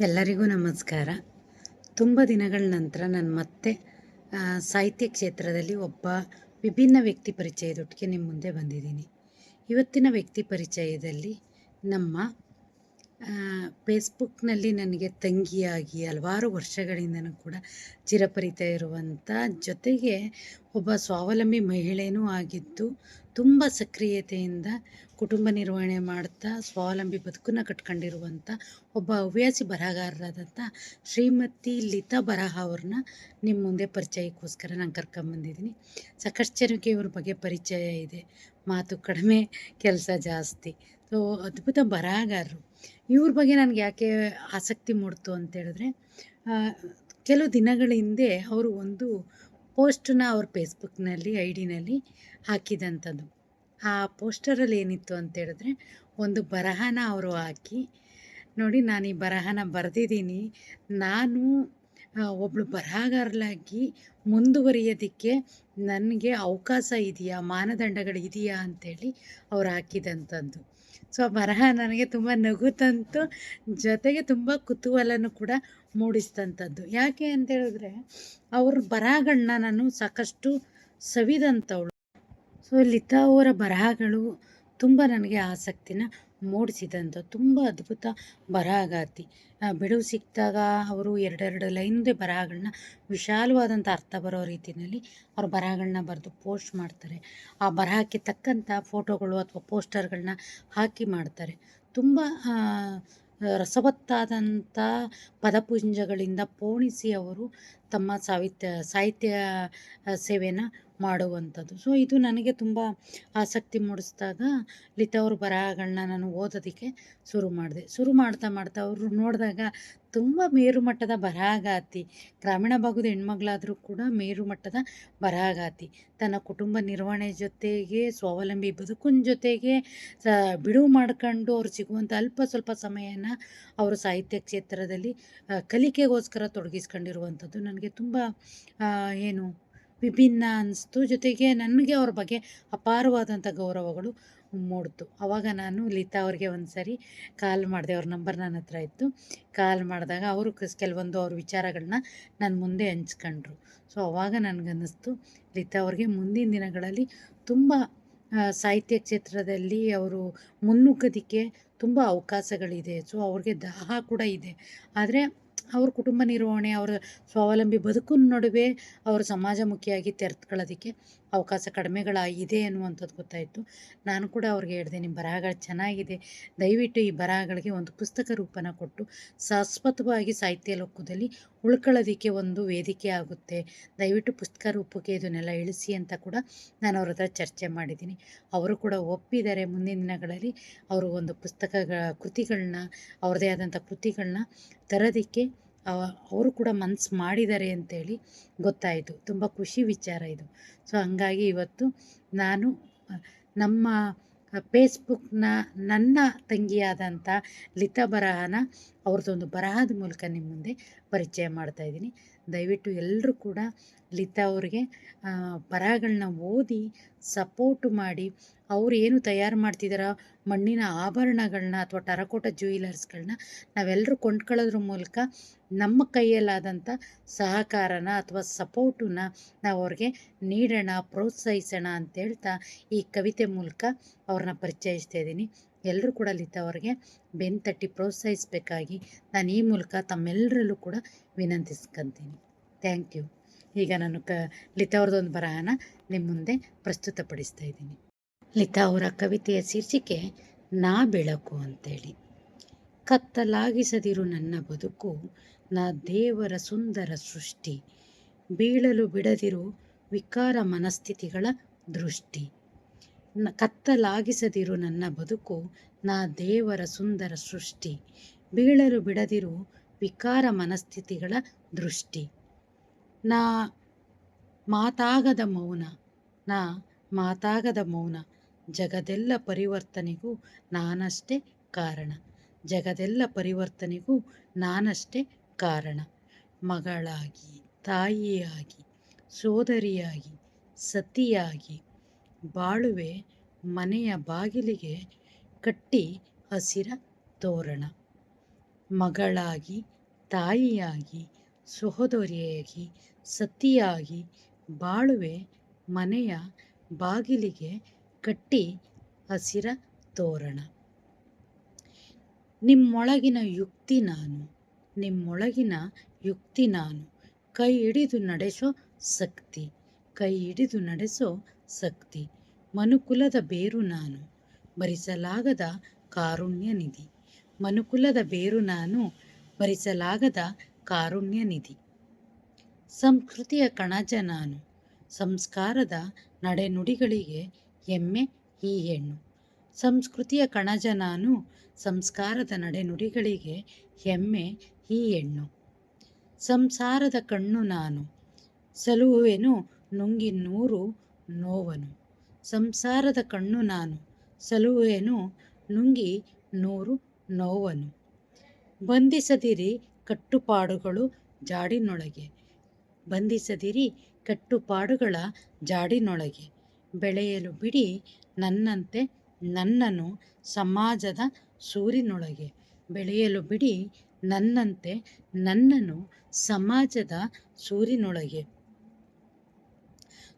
ಎಲ್ಲರಿಗೂ ನಮಸ್ಕಾರ. ತುಂಬ ದಿನಗಳ ನಂತರ ನಾನು ಮತ್ತೆ ಸಾಹಿತ್ಯ ಕ್ಷೇತ್ರದಲ್ಲಿ ಒಬ್ಬ ವಿಭಿನ್ನ ವ್ಯಕ್ತಿ ಪರಿಚಯದೊಟ್ಟಿಗೆ ನಿಮ್ಮ ಮುಂದೆ ಬಂದಿದ್ದೀನಿ. ಇವತ್ತಿನ ವ್ಯಕ್ತಿ ಪರಿಚಯದಲ್ಲಿ ನಮ್ಮ ಫೇಸ್ಬುಕ್ನಲ್ಲಿ ನನಗೆ ತಂಗಿಯಾಗಿ ಹಲವಾರು ವರ್ಷಗಳಿಂದನೂ ಕೂಡ ಚಿರಪರಿತ ಇರುವಂಥ ಜೊತೆಗೆ ಒಬ್ಬ ಸ್ವಾವಲಂಬಿ ಮಹಿಳೆಯೂ ಆಗಿದ್ದು ತುಂಬ ಸಕ್ರಿಯತೆಯಿಂದ ಕುಟುಂಬ ನಿರ್ವಹಣೆ ಮಾಡ್ತಾ ಸ್ವಾವಲಂಬಿ ಬದುಕನ್ನು ಕಟ್ಕೊಂಡಿರುವಂಥ ಒಬ್ಬ ಹವ್ಯಾಸಿ ಬರಹಗಾರರಾದಂಥ ಶ್ರೀಮತಿ ಲಿತಾ ಬರಹ ಅವ್ರನ್ನ ನಿಮ್ಮ ಮುಂದೆ ಪರಿಚಯಕ್ಕೋಸ್ಕರ ನಾನು ಕರ್ಕೊಂಬಂದಿದ್ದೀನಿ ಸಾಕಷ್ಟು ಜನಕ್ಕೆ ಇವ್ರ ಬಗ್ಗೆ ಪರಿಚಯ ಇದೆ. ಮಾತು ಕಡಿಮೆ, ಕೆಲಸ ಜಾಸ್ತಿ. ಸೊ ಅದ್ಭುತ ಬರಹಗಾರರು. ಇವ್ರ ಬಗ್ಗೆ ನನಗೆ ಯಾಕೆ ಆಸಕ್ತಿ ಮೂಡ್ತು ಅಂತೇಳಿದ್ರೆ ಕೆಲವು ದಿನಗಳ ಹಿಂದೆ ಅವರು ಒಂದು ಪೋಸ್ಟನ್ನ ಅವ್ರ ಫೇಸ್ಬುಕ್ನಲ್ಲಿ, ಐ ಡಿನಲ್ಲಿ ಹಾಕಿದಂಥದ್ದು. ಆ ಪೋಸ್ಟರಲ್ಲಿ ಏನಿತ್ತು ಅಂತೇಳಿದ್ರೆ ಒಂದು ಬರಹನ ಅವರು ಹಾಕಿ, ನೋಡಿ, ನಾನು ಈ ಬರಹನ ಬರೆದಿದ್ದೀನಿ. ನಾನು ಒಬ್ಬಳು ಬರಹಗಾರಲಾಗಿ ಮುಂದುವರಿಯೋದಕ್ಕೆ ನನಗೆ ಅವಕಾಶ ಇದೆಯಾ, ಮಾನದಂಡಗಳು ಇದೆಯಾ ಅಂತೇಳಿ ಅವ್ರು ಹಾಕಿದಂಥದ್ದು. ಸೊ ಆ ಬರಹ ನನಗೆ ತುಂಬ ನಗು ತಂತು ಜೊತೆಗೆ ತುಂಬ ಕುತೂಹಲನೂ ಕೂಡ ಮೂಡಿಸಿದಂಥದ್ದು ಯಾಕೆ ಅಂತ ಹೇಳಿದ್ರೆ ಅವ್ರ ಬರಹಗಳನ್ನ ನಾನು ಸಾಕಷ್ಟು ಸವಿದಂಥವಳು. ಸೊ ಲಿತಾ ಅವರ ಬರಹಗಳು ತುಂಬ ನನಗೆ ಆಸಕ್ತಿನ ಮೂಡಿಸಿದಂಥ ತುಂಬ ಅದ್ಭುತ ಬರಹಗಾರ್ತಿ ಬಿಡುವು ಸಿಕ್ಕಿದಾಗ ಅವರು ಎರಡೆರಡು ಲೈನ್ದೇ ಬರಹಗಳನ್ನ ವಿಶಾಲವಾದಂಥ ಅರ್ಥ ಬರೋ ರೀತಿಯಲ್ಲಿ ಅವರು ಬರಹಗಳನ್ನ ಬರೆದು ಪೋಸ್ಟ್ ಮಾಡ್ತಾರೆ. ಆ ಬರಹಕ್ಕೆ ತಕ್ಕಂಥ ಫೋಟೋಗಳು ಅಥವಾ ಪೋಸ್ಟರ್ಗಳನ್ನ ಹಾಕಿ ಮಾಡ್ತಾರೆ. ತುಂಬ ರಸವತ್ತಾದಂಥ ಪದಪುಂಜಗಳಿಂದ ಪೋಣಿಸಿ ಅವರು ತಮ್ಮ ಸಾಹಿತ್ಯ ಸಾಹಿತ್ಯ ಸೇವೆನ ಮಾಡುವಂಥದ್ದು. ಸೊ ಇದು ನನಗೆ ತುಂಬ ಆಸಕ್ತಿ ಮೂಡಿಸಿದಾಗ ಲಿತಾ ಅವ್ರ ಬರಹಗಳನ್ನ ನಾನು ಓದೋದಕ್ಕೆ ಶುರು ಮಾಡಿದೆ. ಶುರು ಮಾಡ್ತಾ ಮಾಡ್ತಾ ಅವರು ನೋಡಿದಾಗ ತುಂಬ ಮೇರುಮಟ್ಟದ ಬರಹಗಾತಿ ಗ್ರಾಮೀಣ ಭಾಗದ ಹೆಣ್ಮಗಳಾದರೂ ಕೂಡ ಮೇರುಮಟ್ಟದ ಬರಹಗಾತಿ ತನ್ನ ಕುಟುಂಬ ನಿರ್ವಹಣೆ ಜೊತೆಗೆ, ಸ್ವಾವಲಂಬಿ ಬದುಕಿನ ಜೊತೆಗೆ, ಸ ಬಿಡುವು ಮಾಡ್ಕೊಂಡು ಅವ್ರು ಸಿಗುವಂಥ ಅಲ್ಪ ಸ್ವಲ್ಪ ಸಮಯನ ಅವರು ಸಾಹಿತ್ಯ ಕ್ಷೇತ್ರದಲ್ಲಿ ಕಲಿಕೆಗೋಸ್ಕರ ತೊಡಗಿಸ್ಕೊಂಡಿರುವಂಥದ್ದು. ನನಗೆ ತುಂಬ ಏನು ವಿಭಿನ್ನ ಅನಿಸ್ತು. ಜೊತೆಗೆ ನನಗೆ ಅವ್ರ ಬಗ್ಗೆ ಅಪಾರವಾದಂಥ ಗೌರವಗಳು ಮೂಡ್ತು. ಆವಾಗ ನಾನು ಲೀತಾ ಅವ್ರಿಗೆ ಒಂದು ಸರಿ ಕಾಲ್ ಮಾಡಿದೆ. ಅವ್ರ ನಂಬರ್ ನನ್ನ ಹತ್ರ ಇತ್ತು. ಕಾಲ್ ಮಾಡಿದಾಗ ಅವರು ಕೆಲವೊಂದು ಅವ್ರ ವಿಚಾರಗಳನ್ನ ನನ್ನ ಮುಂದೆ ಹಂಚ್ಕೊಂಡ್ರು. ಸೊ, ಅವಾಗ ನನಗನ್ನಿಸ್ತು ಲೀತಾ ಅವ್ರಿಗೆ ಮುಂದಿನ ದಿನಗಳಲ್ಲಿ ತುಂಬ ಸಾಹಿತ್ಯ ಕ್ಷೇತ್ರದಲ್ಲಿ ಅವರು ಮುನ್ನುಗ್ಗೋದಕ್ಕೆ ತುಂಬ ಅವಕಾಶಗಳಿದೆ. ಸೊ, ಅವ್ರಿಗೆ ದಾಹ ಕೂಡ ಇದೆ. ಆದರೆ ಅವ್ರ ಕುಟುಂಬ ನಿರ್ವಹಣೆ ಅವರ ಸ್ವಾವಲಂಬಿ ಬದುಕು ನಡುವೆ ಅವರು ಸಮಾಜಮುಖಿಯಾಗಿ ತೆರೆದುಕೊಳ್ಳೋದಕ್ಕೆ ಅವಕಾಶ ಇದೆ ಅನ್ನುವಂಥದ್ದು ಗೊತ್ತಾಯಿತು. ನಾನು ಕೂಡ ಅವ್ರಿಗೆ ಹೇಳಿದೆ ನಿಮ್ಮ ಬರಹಗಳು ಚೆನ್ನಾಗಿದೆ. ದಯವಿಟ್ಟು ಈ ಬರಹಗಳಿಗೆ ಒಂದು ಪುಸ್ತಕ ರೂಪನ ಕೊಟ್ಟು, ಶಾಶ್ವತವಾಗಿ ಸಾಹಿತ್ಯ ಲೋಕದಲ್ಲಿ ಉಳ್ಕೊಳ್ಳೋದಕ್ಕೆ ಒಂದು ವೇದಿಕೆ ಆಗುತ್ತೆ. ದಯವಿಟ್ಟು ಪುಸ್ತಕ ರೂಪಕ್ಕೆ ಇದನ್ನೆಲ್ಲ ಇಳಿಸಿ ಅಂತ ಕೂಡ ನಾನು ಅವ್ರ ಹತ್ರ ಚರ್ಚೆ ಮಾಡಿದ್ದೀನಿ. ಅವರು ಕೂಡ ಒಪ್ಪಿದ್ದಾರೆ ಮುಂದಿನ ದಿನಗಳಲ್ಲಿ ಅವರು ಒಂದು ಪುಸ್ತಕಗಳ ಕೃತಿಗಳನ್ನ, ಅವ್ರದ್ದೇ ಆದಂಥ ಕೃತಿಗಳನ್ನ ತರೋದಕ್ಕೆ. ಅವರು ಕೂಡ ಮನ್ಸು ಮಾಡಿದ್ದಾರೆ ಅಂತೇಳಿ ಗೊತ್ತಾಯಿತು. ತುಂಬ ಖುಷಿ ವಿಚಾರ ಇದು. ಸೊ ಹಂಗಾಗಿ ಇವತ್ತು ನಾನು ನಮ್ಮ ಫೇಸ್ಬುಕ್ನ ನನ್ನ ತಂಗಿಯಾದಂಥ ಲಿತಾ ಬರಹನ ಅವ್ರದ್ದೊಂದು ಬರಹದ ಮೂಲಕ ನಿಮ್ಮ ಮುಂದೆ ಪರಿಚಯ ಮಾಡ್ತಾ ಇದ್ದೀನಿ. ದಯವಿಟ್ಟು ಎಲ್ಲರೂ ಕೂಡ ಲಿತಾ ಅವ್ರಿಗೆ ಆ, ಬರಹಗಳನ್ನ ಓದಿ ಸಪೋರ್ಟ್ ಮಾಡಿ ಅವ್ರು ಏನು ತಯಾರು ಮಾಡ್ತಿದ್ದಾರೋ ಮಣ್ಣಿನ ಆಭರಣಗಳನ್ನ ಅಥವಾ ಟರಕೋಟ ಜ್ಯುವೆಲರ್ಸ್ಗಳನ್ನ ನಾವೆಲ್ಲರೂ ಕೊಂಡ್ಕೊಳ್ಳೋದ್ರ ಮೂಲಕ ನಮ್ಮ ಕೈಯಲ್ಲಾದಂಥ ಸಹಕಾರನ ಅಥವಾ ಸಪೋರ್ಟನ್ನ ನಾವು ಅವ್ರಿಗೆ ನೀಡೋಣ ಪ್ರೋತ್ಸಾಹಿಸೋಣ ಅಂತ ಹೇಳ್ತಾ ಈ ಕವಿತೆ ಮೂಲಕ ಅವ್ರನ್ನ ಪರಿಚಯಿಸ್ತಾ ಇದ್ದೀನಿ. ಎಲ್ಲರೂ ಕೂಡ ಲಿತ್ತ ಅವ್ರಿಗೆ ಬೆನ್ ತಟ್ಟಿ ಪ್ರೋತ್ಸಾಹಿಸಬೇಕಾಗಿ ನಾನು ಈ ಮೂಲಕ ತಮ್ಮೆಲ್ಲರಲ್ಲೂ ಕೂಡ ವಿನಂತಿಸ್ಕೊಂತೀನಿ. Thank you. ಈಗ ನಾನು ಕ ಲೀತಾ ಅವ್ರದ್ದೊಂದು ಬರಹನ ನಿಮ್ಮ ಮುಂದೆ ಪ್ರಸ್ತುತಪಡಿಸ್ತಾ ಇದ್ದೀನಿ. ಲಿತಾ ಅವರ ಕವಿತೆಯ ಶೀರ್ಷಿಕೆ, ನಾ ಬೆಳಕು ಅಂತೇಳಿ. ಕತ್ತಲಾಗಿಸದಿರು ನನ್ನ ಬದುಕು, ನಾ ದೇವರ ಸುಂದರ ಸೃಷ್ಟಿ. ಬೀಳಲು ಬಿಡದಿರು ವಿಕಾರ ಮನಸ್ಥಿತಿಗಳ ದೃಷ್ಟಿ. ಕತ್ತಲಾಗಿಸದಿರು ನನ್ನ ಬದುಕು, ನಾ ದೇವರ ಸುಂದರ ಸೃಷ್ಟಿ. ಬೀಳಲು ಬಿಡದಿರು ವಿಕಾರ ಮನಸ್ಥಿತಿಗಳ ದೃಷ್ಟಿ. ನಾ ಮಾತಾಗದ ಮೌನ, ನಾ ಮಾತಾಗದ ಮೌನ, ಜಗದೆಲ್ಲ ಪರಿವರ್ತನೆಗೂ ನಾನಷ್ಟೇ ಕಾರಣ. ಜಗದೆಲ್ಲ ಪರಿವರ್ತನೆಗೂ ನಾನಷ್ಟೇ ಕಾರಣ. ಮಗಳಾಗಿ, ತಾಯಿಯಾಗಿ, ಸೋದರಿಯಾಗಿ, ಸತಿಯಾಗಿ ಬಾಳುವೆ ಮನೆಯ ಬಾಗಿಲಿಗೆ ಕಟ್ಟಿ ಹಸಿರ ತೋರಣ. ಮಗಳಾಗಿ, ತಾಯಿಯಾಗಿ, ಸಹೋದರಿಯಾಗಿ, ಸತಿಯಾಗಿ ಬಾಳುವೆ ಮನೆಯ ಬಾಗಿಲಿಗೆ ಕಟ್ಟಿ ಹಸಿರ ತೋರಣ. ನಿಮ್ಮೊಳಗಿನ ಯುಕ್ತಿ ನಾನು, ನಿಮ್ಮೊಳಗಿನ ಯುಕ್ತಿ ನಾನು. ಕೈ ಹಿಡಿದು ನಡೆಸೋ ಶಕ್ತಿ, ಕೈ ಹಿಡಿದು ನಡೆಸೋ ಶಕ್ತಿ. ಮನುಕುಲದ ಬೇರು ನಾನು ಭರಿಸಲಾಗದ ಕಾರುಣ್ಯ ನಿಧಿ. ಮನುಕುಲದ ಬೇರು ನಾನು ಭರಿಸಲಾಗದ ಕಾರುಣ್ಯ ನಿಧಿ. ಸಂಸ್ಕೃತಿಯ ಕಣಜ ನಾನು ಸಂಸ್ಕಾರದ ನಡೆನುಡಿಗಳಿಗೆ ಹೆಮ್ಮೆ ಈ ಹೆಣ್ಣು. ಸಂಸ್ಕೃತಿಯ ಕಣಜ ನಾನು ಸಂಸ್ಕಾರದ ನಡೆನುಡಿಗಳಿಗೆ ಹೆಮ್ಮೆ ಈ ಹೆಣ್ಣು. ಸಂಸಾರದ ಕಣ್ಣು ನಾನು ಸಲುವೆನು ನುಂಗಿ ನೂರು ನೋವನು. ಸಂಸಾರದ ಕಣ್ಣು ನಾನು, ಸಲುವೆನು ನುಂಗಿ ನೂರು ನೋವನು. ಬಂಧಿಸದಿರಿ ಕಟ್ಟುಪಾಡುಗಳು ಜಾಡಿನೊಳಗೆ, ಬಂಧಿಸದಿರಿ ಕಟ್ಟುಪಾಡುಗಳ ಜಾಡಿನೊಳಗೆ. ಬೆಳೆಯಲು ಬಿಡಿ ನನ್ನಂತೆ ನನ್ನನು ಸಮಾಜದ ಸೂರಿನೊಳಗೆ. ಬೆಳೆಯಲು ಬಿಡಿ ನನ್ನಂತೆ ನನ್ನನು ಸಮಾಜದ ಸೂರಿನೊಳಗೆ.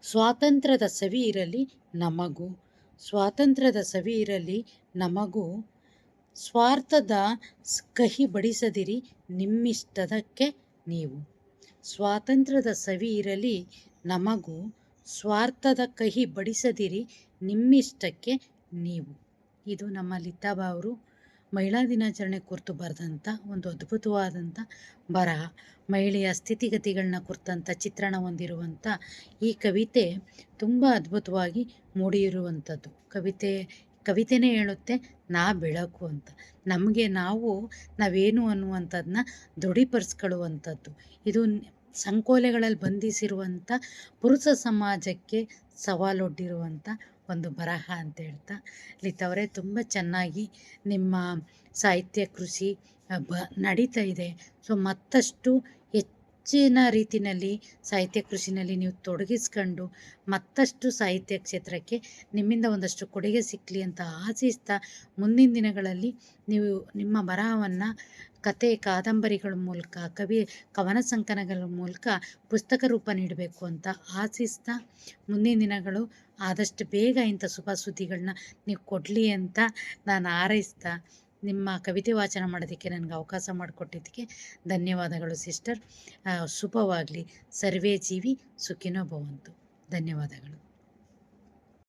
ಸ್ವಾತಂತ್ರ್ಯದ ಸವಿ ಇರಲಿ ನಮಗೂ. ಸ್ವಾತಂತ್ರ್ಯದ ಸವಿ ಇರಲಿ ನಮಗೂ. ಸ್ವಾರ್ಥದ ಕಹಿ ಬಡಿಸದಿರಿ, ನಿಮ್ಮಿಷ್ಟದಕ್ಕೆ ನೀವು. ಸ್ವಾತಂತ್ರ್ಯದ ಸವಿ ಇರಲಿ ನಮಗೂ. ಸ್ವಾರ್ಥದ ಕಹಿ ಬಡಿಸದಿರಿ, ನಿಮ್ಮಿಷ್ಟಕ್ಕೆ ನೀವು. ಇದು ನಮ್ಮ ಲಿತಾಬಾ ಅವರು ಮಹಿಳಾ ದಿನಾಚರಣೆ ಕುರಿತು ಬರೆದಂಥ ಒಂದು ಅದ್ಭುತವಾದಂಥ ಬರಹ ಮಹಿಳೆಯ ಸ್ಥಿತಿಗತಿಗಳನ್ನ ಕುರಿತಂಥ ಚಿತ್ರಣ ಹೊಂದಿರುವಂಥ ಈ ಕವಿತೆ ತುಂಬ ಅದ್ಭುತವಾಗಿ ಮೂಡಿಯಿರುವಂಥದ್ದು ಕವಿತೆ, ಕವಿತೆನೇ ಹೇಳುತ್ತೆ, ನಾ ಬೆಳಕು ಅಂತ. ನಮಗೆ ನಾವು, ನಾವೇನು ಅನ್ನುವಂಥದ್ದನ್ನ ದೃಢೀಪಡಿಸ್ಕೊಳ್ಳುವಂಥದ್ದು ಇದು ಸಂಕೋಲೆಗಳಲ್ಲಿ ಬಂಧಿಸಿರುವಂಥ ಪುರುಷ ಸಮಾಜಕ್ಕೆ ಸವಾಲೊಡ್ಡಿರುವಂಥ ಒಂದು ಬರಹ ಅಂತ ಹೇಳ್ತಾ ಲಿತವರೇ ತುಂಬ ಚೆನ್ನಾಗಿ ನಿಮ್ಮ ಸಾಹಿತ್ಯ, ಕೃಷಿ ಬ, ನಡೀತಾ ಇದೆ. ಸೊ, ಮತ್ತಷ್ಟು ಹೆಚ್ಚಿನ ರೀತಿಯಲ್ಲಿ ಸಾಹಿತ್ಯ, ಕೃಷಿನಲ್ಲಿ ನೀವು ತೊಡಗಿಸ್ಕೊಂಡು ಮತ್ತಷ್ಟು ಸಾಹಿತ್ಯ ಕ್ಷೇತ್ರಕ್ಕೆ ನಿಮ್ಮಿಂದ ಒಂದಷ್ಟು ಕೊಡುಗೆ ಸಿಕ್ಕಲಿ ಅಂತ ಆಶಿಸ್ತಾ, ಮುಂದಿನ ದಿನಗಳಲ್ಲಿ ನೀವು ನಿಮ್ಮ ಬರಹವನ್ನು ಕತೆ, ಕಾದಂಬರಿಗಳ ಮೂಲಕ, ಕವಿ ಕವನ ಸಂಕಲನಗಳ ಮೂಲಕ ಪುಸ್ತಕ ರೂಪ ನೀಡಬೇಕು ಅಂತ ಆಸಿಸ್ತಾ ಮುಂದಿನ ದಿನಗಳು ಆದಷ್ಟು ಬೇಗ ಇಂಥ ಶುಭ ಸುದ್ದಿಗಳನ್ನ ನೀವು ಕೊಡಲಿ ಅಂತ ನಾನು ಹಾರೈಸ್ತಾ ನಿಮ್ಮ ಕವಿತೆ ವಾಚನ ಮಾಡೋದಕ್ಕೆ ನನಗೆ ಅವಕಾಶ ಮಾಡಿಕೊಟ್ಟಿದ್ದಕ್ಕೆ ಧನ್ಯವಾದಗಳು ಸಿಸ್ಟರ್. ಶುಭವಾಗಲಿ. ಸರ್ವೇ ಜೀವಿ, ಸುಖಿನೋ ಭವಂತು. ಧನ್ಯವಾದಗಳು.